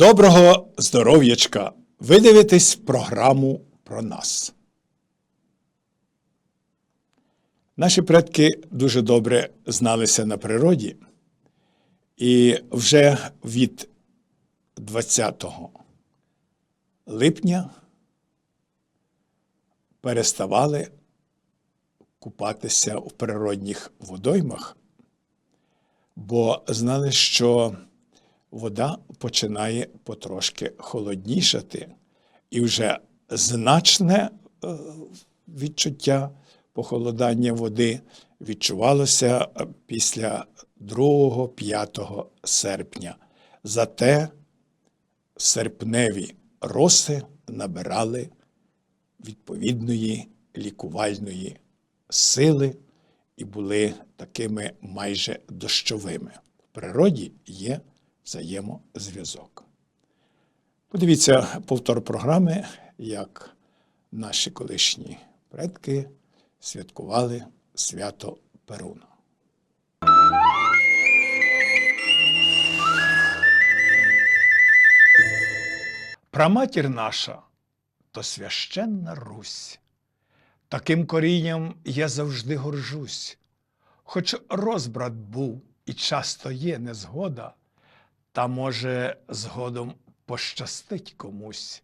Доброго здоров'ячка! Ви дивитесь програму про нас. Наші предки дуже добре зналися на природі, і вже від 20 липня переставали купатися в природних водоймах, бо знали, що вода починає потрошки холоднішати, і вже значне е, відчуття похолодання води відчувалося е, після 2-5 серпня. Зате серпневі роси набирали відповідної лікувальної сили і були такими майже дощовими. В природі є взаємозв'язок. Подивіться повтор програми, як наші колишні предки святкували свято Перуна. Праматір наша то священна Русь. Таким корінням я завжди горжусь. Хоч розбрат був і часто є незгода, та, може, згодом пощастить комусь.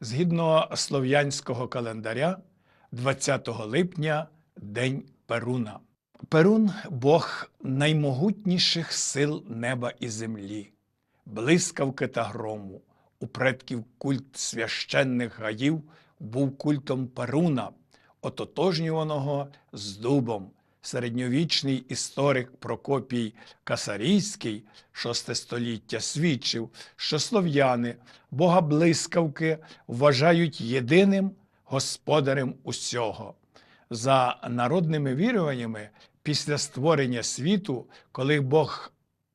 Згідно слов'янського календаря, 20 липня День Перуна. Перун Бог наймогутніших сил неба і землі, блискавки та грому. У предків культ священних гаїв був культом Перуна, ототожнюваного з дубом. Середньовічний історик Прокопій Касарійський, VI століття, свідчив, що слов'яни бога блискавки вважають єдиним господарем усього. За народними віруваннями, після створення світу, коли Бог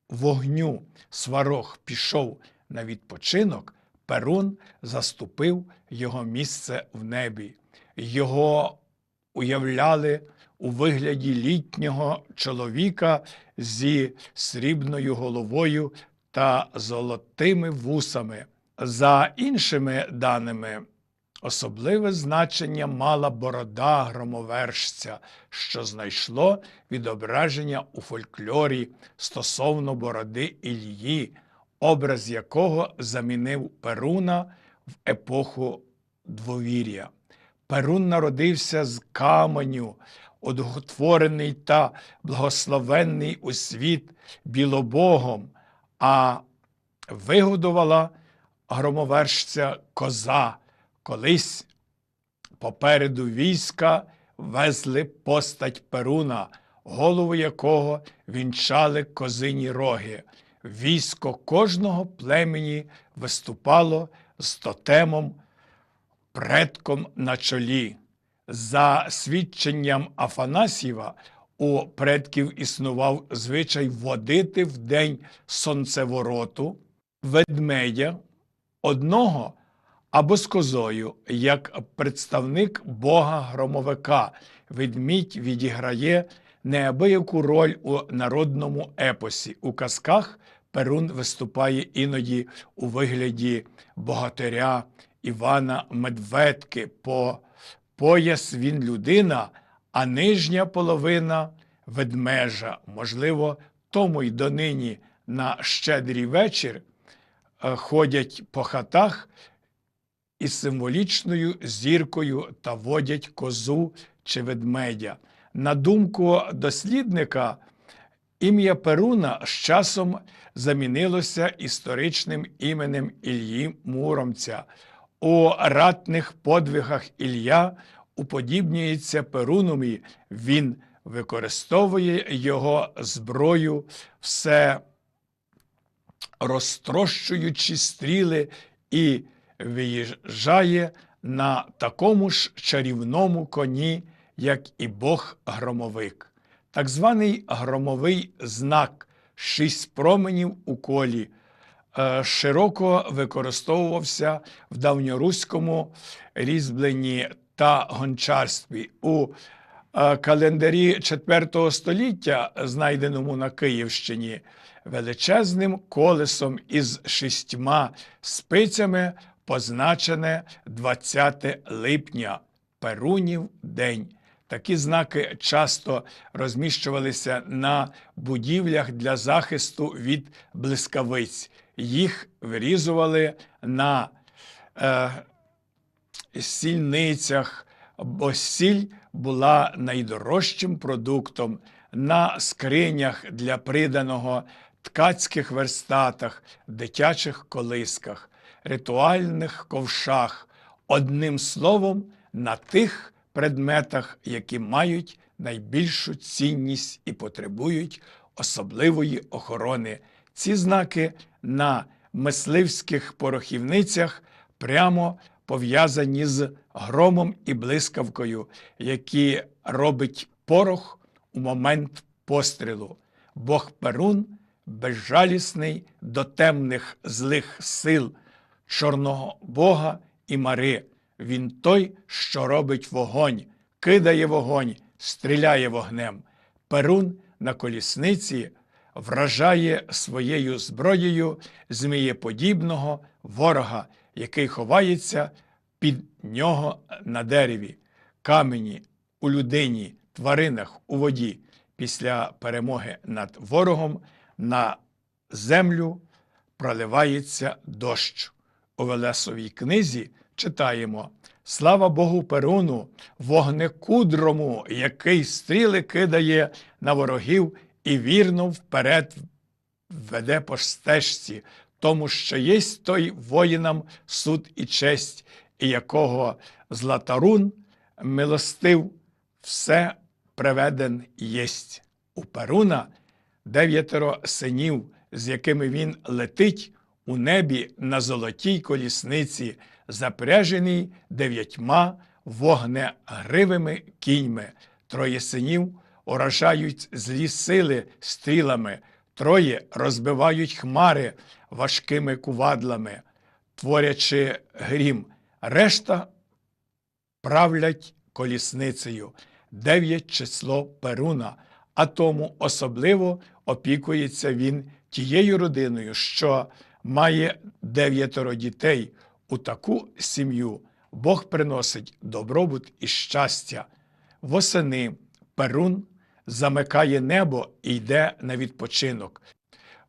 вогню сварог пішов на відпочинок, Перун заступив його місце в небі. Його уявляли у вигляді літнього чоловіка зі срібною головою та золотими вусами. За іншими даними, особливе значення мала борода громовершця, що знайшло відображення у фольклорі стосовно бороди Ільї, образ якого замінив Перуна в епоху двовір'я. Перун народився з каменю, одухотворений та благословенний у світ білобогом, а вигодувала громовершця коза. Колись попереду війська везли постать Перуна, голову якого вінчали козині роги. Військо кожного племені виступало з тотемом предком на чолі. За свідченням Афанасьєва, у предків існував звичай водити в день сонцевороту ведмедя одного або з козою, як представник Бога громовика. Ведмідь відіграє неабияку роль у народному епосі. У казках Перун виступає іноді у вигляді богатиря Івана Медведки. По пояс він людина, а нижня половина ведмежа. Можливо, тому й донині на щедрий вечір е, ходять по хатах із символічною зіркою та водять козу чи ведмедя. На думку дослідника, ім'я Перуна з часом замінилося історичним іменем Ільї Муромця. У ратних подвигах Ілля уподібнюється Перунумі, він використовує його зброю, все розтрощуючи стріли і виїжджає на такому ж чарівному коні, як і Бог громовик. Так званий громовий знак шість променів у колі широко використовувався в давньоруському різьбленні та гончарстві. У е, календарі IV століття, знайденому на Київщині, величезним колесом із шістьма спицями позначене 20 липня, Перунів день. Такі знаки часто розміщувалися на будівлях для захисту від блискавиць. Їх вирізували на е, сільницях, бо сіль була найдорожчим продуктом на скринях для приданого, ткацьких верстатах, дитячих колисках, ритуальних ковшах, одним словом, на тих предметах, які мають найбільшу цінність і потребують особливої охорони. Ці знаки на мисливських порохівницях прямо пов'язані з громом і блискавкою, які робить порох у момент пострілу. Бог Перун безжалісний до темних злих сил, чорного Бога і мари. Він той, що робить вогонь, кидає вогонь, стріляє вогнем. Перун на колісниці вражає своєю зброєю змієподібного ворога, який ховається під нього на дереві, камені, у людині, тваринах, у воді. Після перемоги над ворогом на землю проливається дощ. У Велесовій книзі читаємо Слава Богу Перуну, вогнекудрому, який стріли кидає на ворогів і вірно вперед веде по стежці, тому що єсть той воїнам суд і честь, і якого златарун милостив, все приведен єсть. У Перуна дев'ятеро синів, з якими він летить у небі на золотій колісниці, запряженій дев'ятьма вогнегривими кіньми. Троє синів уражають злі сили стрілами, троє розбивають хмари важкими кувадлами, творячи грім. Решта правлять колісницею. Дев'ять число Перуна, а тому особливо опікується він тією родиною, що має дев'ятеро дітей. У таку сім'ю Бог приносить добробут і щастя. Восени Перун замикає небо і йде на відпочинок.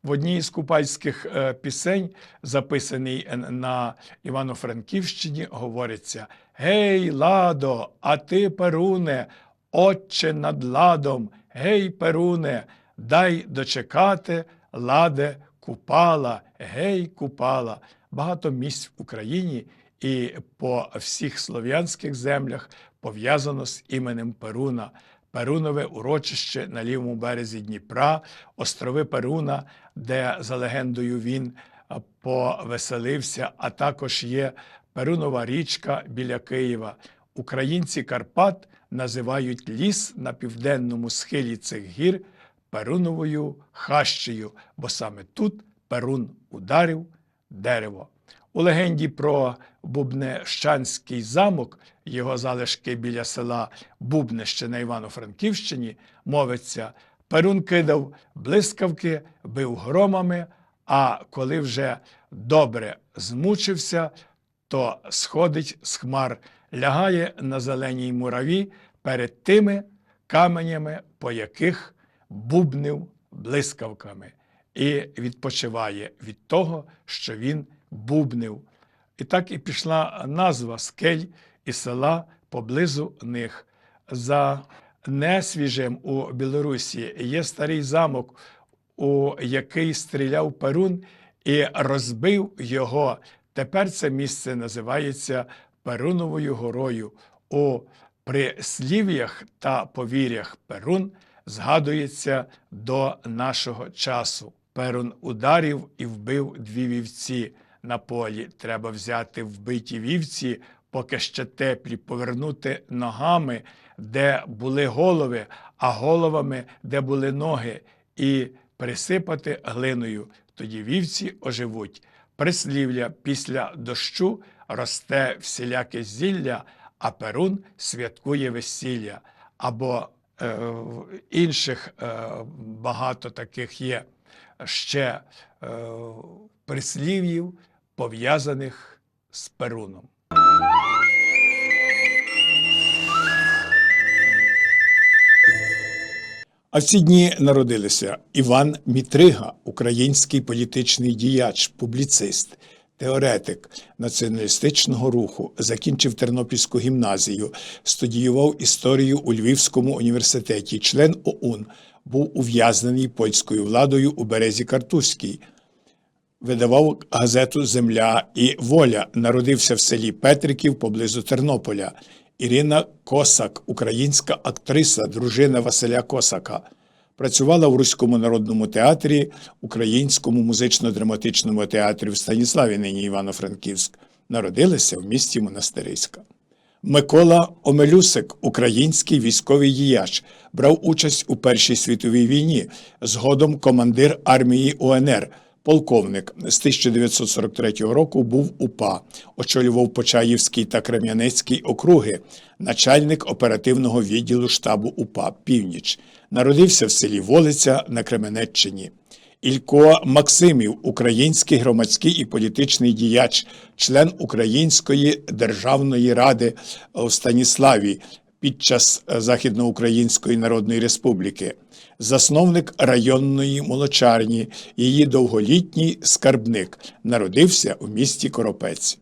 В одній з купальських е, пісень, записаній на Івано-Франківщині, говориться: Гей, ладо, а ти, Перуне, отче над ладом, гей, Перуне, дай дочекати, ладе купала, гей, купала. Багато місць в Україні і по всіх слов'янських землях пов'язано з іменем Перуна. Перунове урочище на лівому березі Дніпра, острови Перуна, де, за легендою, він повеселився, а також є Перунова річка біля Києва. Українці Карпат називають ліс на південному схилі цих гір Перуновою хащею, бо саме тут Перун ударив дерево. У легенді про Бубнещанський замок, його залишки біля села Бубнище на Івано-Франківщині, мовиться, Перун кидав блискавки, бив громами, а коли вже добре змучився, то сходить з хмар, лягає на зеленій мураві перед тими каменями, по яких бубнив блискавками, і відпочиває від того, що він бубнив. І так і пішла назва скель і села поблизу них. За Несвіжем у Білорусі є старий замок, у який стріляв Перун і розбив його. Тепер це місце називається Перуновою горою. У прислів'ях та повір'ях Перун згадується до нашого часу. Перун ударів і вбив дві вівці на полі. Треба взяти вбиті вівці, поки ще теплі, повернути ногами, де були голови, а головами, де були ноги, і присипати глиною. Тоді вівці оживуть. Прислів'я після дощу росте всіляке зілля, а перун святкує весілля. Або е, інших е, багато таких є ще е, прислів'їв, пов'язаних з Перуном. А в ці дні народилися Іван Мітрига, український політичний діяч, публіцист, теоретик націоналістичного руху, закінчив Тернопільську гімназію, студіював історію у Львівському університеті, член ОУН, був ув'язнений польською владою у березі Картузькій. Видавав газету Земля і Воля. Народився в селі Петриків поблизу Тернополя. Ірина Косак, українська актриса, дружина Василя Косака. Працювала в Руському народному театрі, Українському музично-драматичному театрі в Станіславі, нині Івано-Франківськ. Народилася в місті Монастириська. Микола Омелюсик, український військовий діяч, брав участь у Першій світовій війні, згодом командир армії УНР. Полковник з 1943 року був УПА, очолював Почаївський та Крем'янецький округи, начальник оперативного відділу штабу УПА Північ. Народився в селі Волиця на Кременеччині. Ілько Максимів, український громадський і політичний діяч, член Української державної ради у Станіславі під час Західноукраїнської Народної Республіки, засновник районної молочарні, її довголітній скарбник, народився у місті Коропець.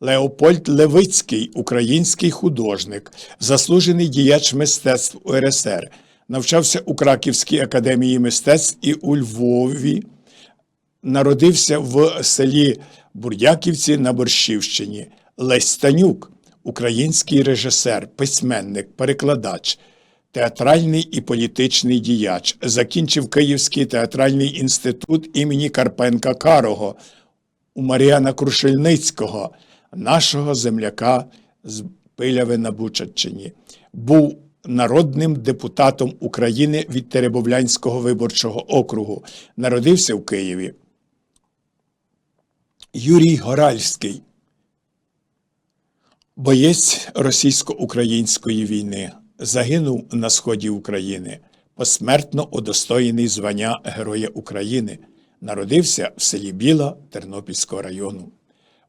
Леопольд Левицький, український художник, заслужений діяч мистецтв УРСР, навчався у Краківській академії мистецтв і у Львові. Народився в селі Бурдяківці на Борщівщині. Лесь Станюк, український режисер, письменник, перекладач, театральний і політичний діяч, закінчив Київський театральний інститут імені Карпенка Карого у Маріана Крушельницького, нашого земляка з Пиляви на Бучаччині. Був народним депутатом України від Теребовлянського виборчого округу. Народився в Києві. Юрій Горальський, боєць російсько-української війни, загинув на сході України, посмертно удостоєний звання Героя України. Народився в селі Біла Тернопільського району.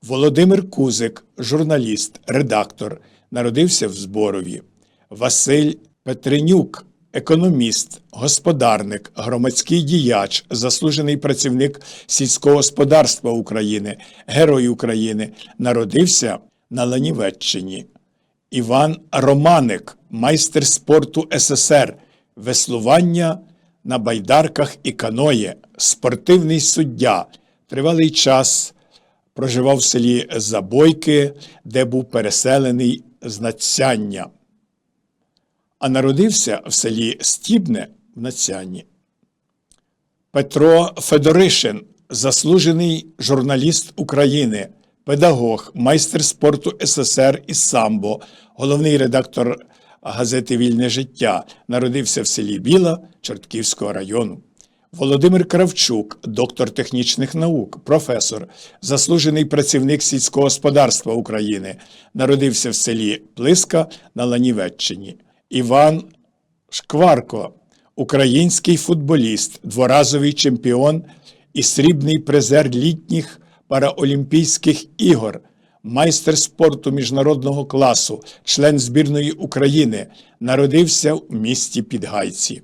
Володимир Кузик, журналіст, редактор, народився в Зборові. Василь Петренюк, економіст, господарник, громадський діяч, заслужений працівник сільського господарства України, Герой України, народився на Ланівеччині. Іван Романик, майстер спорту СССР, веслування на байдарках і каноє, спортивний суддя, тривалий час проживав в селі Забойки, де був переселений з Нацяння, а народився в селі Стібне в Нацянні. Петро Федоришин, заслужений журналіст України, педагог, майстер спорту СССР із самбо, головний редактор газети Вільне життя, народився в селі Біла Чортківського району. Володимир Кравчук, доктор технічних наук, професор, заслужений працівник сільського господарства України, народився в селі Плиска на Ланівеччині. Іван Шкварко, український футболіст, дворазовий чемпіон і срібний призер літніх параолімпійських ігор, майстер спорту міжнародного класу, член збірної України, народився в місті Підгайці.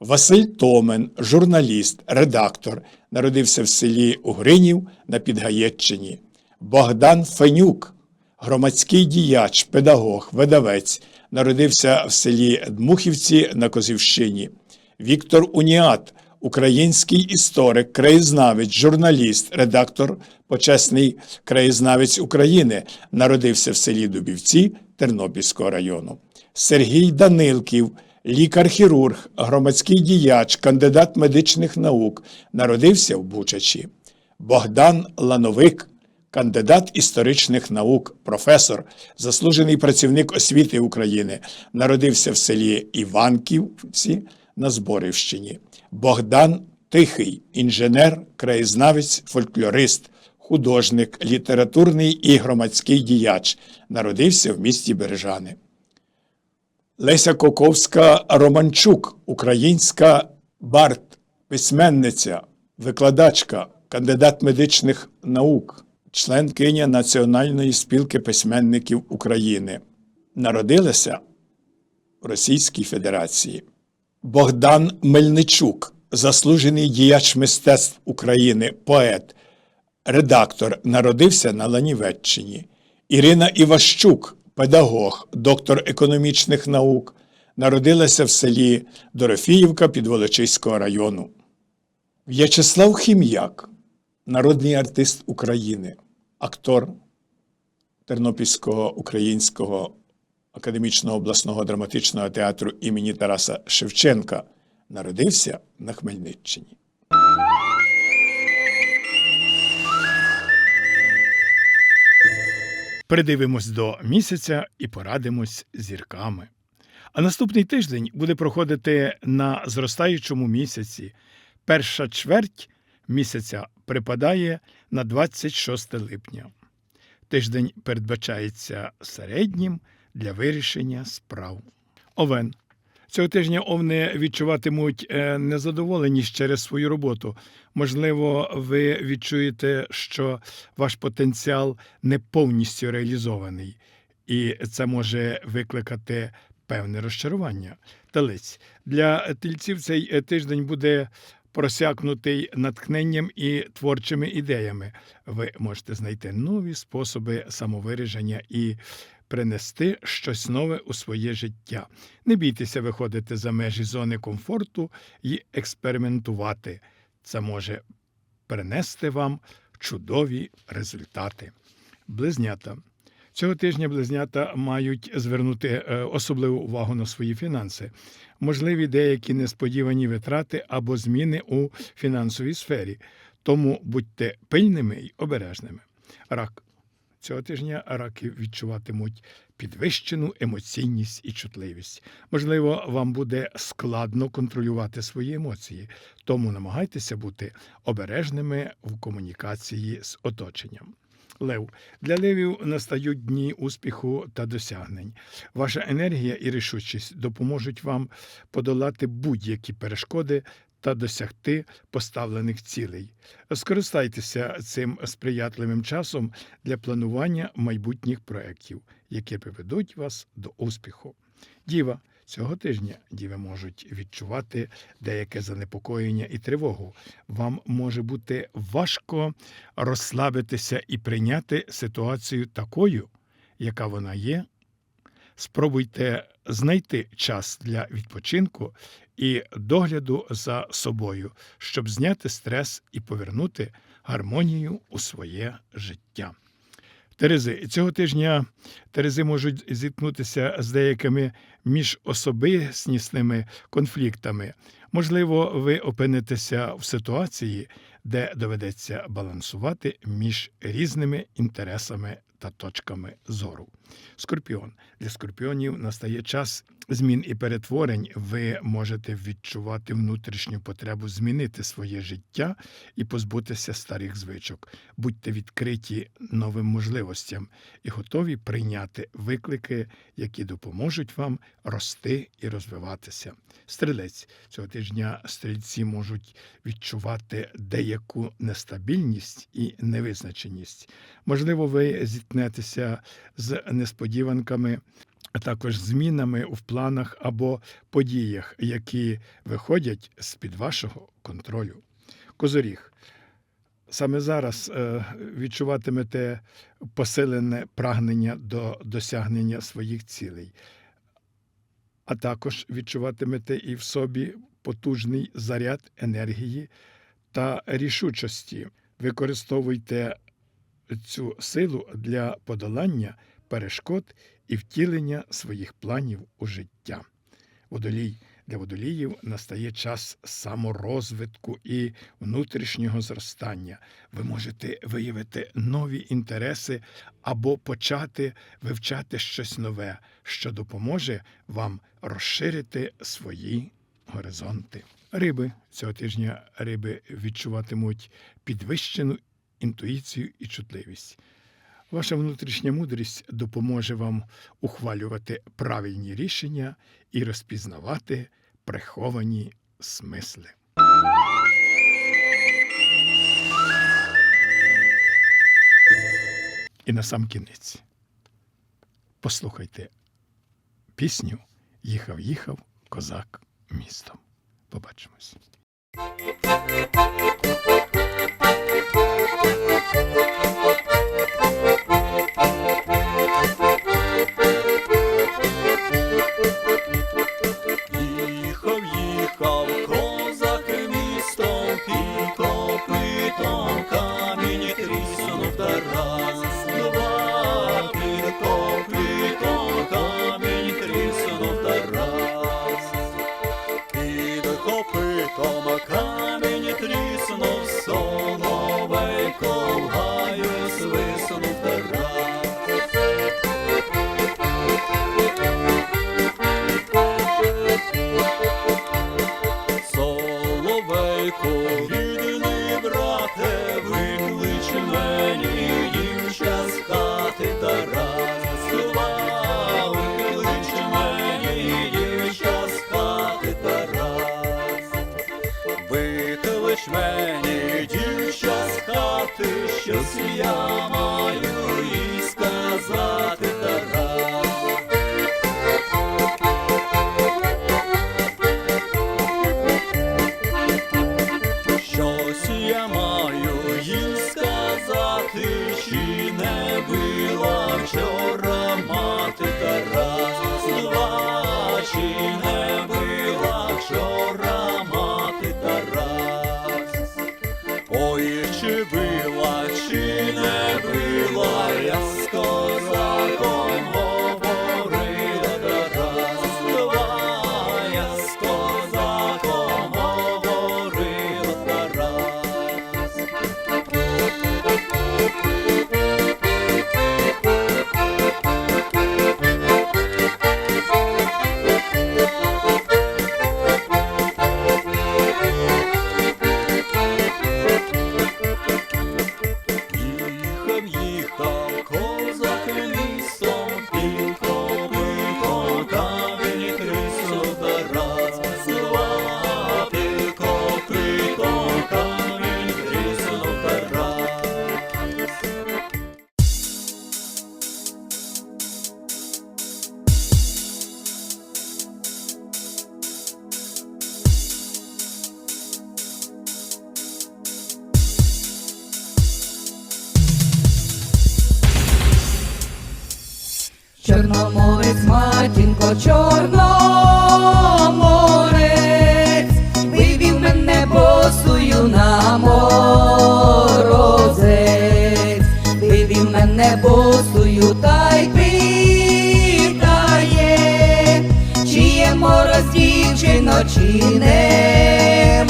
Василь Томен, журналіст, редактор, народився в селі Угринів на Підгаєччині. Богдан Фенюк, громадський діяч, педагог, видавець, народився в селі Дмухівці на Козівщині. Віктор Уніат, український історик, краєзнавець, журналіст, редактор, почесний краєзнавець України, народився в селі Дубівці Тернопільського району. Сергій Данилків, лікар-хірург, громадський діяч, кандидат медичних наук, народився в Бучачі. Богдан Лановик, кандидат історичних наук, професор, заслужений працівник освіти України, народився в селі Іванківці на Зборівщині. Богдан Тихий, інженер, краєзнавець, фольклорист, художник, літературний і громадський діяч, народився в місті Бережани. Леся Коковська Романчук, українська бард, письменниця, викладачка, кандидат медичних наук, членкиня Національної спілки письменників України. Народилася в Російській Федерації. Богдан Мельничук, заслужений діяч мистецтв України, поет, редактор, народився на Ланівеччині. Ірина Іващук, педагог, доктор економічних наук, народилася в селі Дорофіївка Підволочиського району. В'ячеслав Хім'як, народний артист України, актор Тернопільського українського академічного обласного драматичного театру імені Тараса Шевченка, народився на Хмельниччині. Придивимось до місяця і порадимось зірками. А наступний тиждень буде проходити на зростаючому місяці. Перша чверть місяця припадає на 26 липня. Тиждень передбачається середнім для вирішення справ. Овен. Цього тижня овни відчуватимуть е, незадоволеність через свою роботу. Можливо, ви відчуєте, що ваш потенціал не повністю реалізований, і це може викликати певне розчарування. Телець для тельців цей е, тиждень буде просякнутий натхненням і творчими ідеями. Ви можете знайти нові способи самовираження і принести щось нове у своє життя. Не бійтеся виходити за межі зони комфорту і експериментувати. Це може принести вам чудові результати. Близнята. Цього тижня близнята мають звернути е, особливу увагу на свої фінанси. Можливі деякі несподівані витрати або зміни у фінансовій сфері. Тому будьте пильними й обережними. Рак. Цього тижня раки відчуватимуть підвищену емоційність і чутливість. Можливо, вам буде складно контролювати свої емоції, тому намагайтеся бути обережними в комунікації з оточенням. Лев для левів настають дні успіху та досягнень. Ваша енергія і рішучість допоможуть вам подолати будь-які перешкоди та досягти поставлених цілей. Скористайтеся цим сприятливим часом для планування майбутніх проєктів, які приведуть вас до успіху. Діва. Цього тижня діви можуть відчувати деяке занепокоєння і тривогу. Вам може бути важко розслабитися і прийняти ситуацію такою, яка вона є. Спробуйте знайти час для відпочинку і догляду за собою, щоб зняти стрес і повернути гармонію у своє життя. Терези цього тижня Терези можуть зіткнутися з деякими міжособистісними конфліктами. Можливо, ви опинитеся в ситуації, де доведеться балансувати між різними інтересами та точками зору. Скорпіон для скорпіонів настає час змін і перетворень. Ви можете відчувати внутрішню потребу змінити своє життя і позбутися старих звичок. Будьте відкриті новим можливостям і готові прийняти виклики, які допоможуть вам рости і розвиватися. Стрілець цього тижня стрільці можуть відчувати деяку нестабільність і невизначеність. Можливо, ви зіткнетеся з несподіванками. А також змінами в планах або подіях, які виходять з під вашого контролю. Козоріг. Саме зараз е, відчуватимете посилене прагнення до досягнення своїх цілей, а також відчуватимете і в собі потужний заряд енергії та рішучості. Використовуйте цю силу для подолання перешкод і втілення своїх планів у життя. Водолій для водоліїв настає час саморозвитку і внутрішнього зростання. Ви можете виявити нові інтереси або почати вивчати щось нове, що допоможе вам розширити свої горизонти. Риби цього тижня риби відчуватимуть підвищену інтуїцію і чутливість. Ваша внутрішня мудрість допоможе вам ухвалювати правильні рішення і розпізнавати приховані смисли. І на сам кінець. Послухайте пісню Їхав, їхав козак містом. Побачимось. Їхав, їхав козак містом, під копитом камінь тріснув Тарас. Щось Ой, чи била, чи не била, я чорноморець, вивів мене босую на морозець, вивів мене босую та й питає, чи є мороз дівчино, чи немає,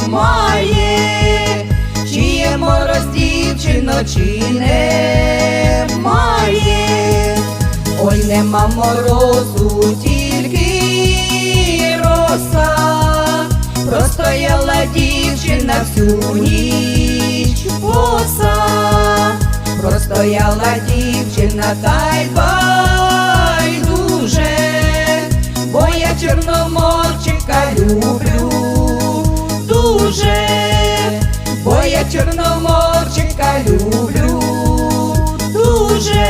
чи є мороз дівчино, чи немає. Ой, нема морозу, всю ніч боса, простояла дівчина та й байдуже, бо я чорноморчика люблю дуже, бо я чорноморчика люблю дуже.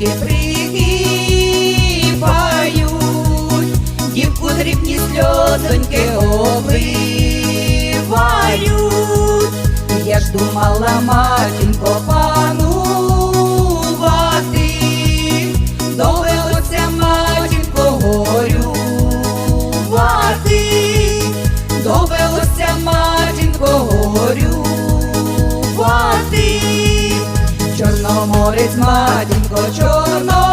Ніженьки пригибають, дівку дрібні сльозоньки обливають. Я ж думала, матінко, Чорноморець, матінко, чорноморець,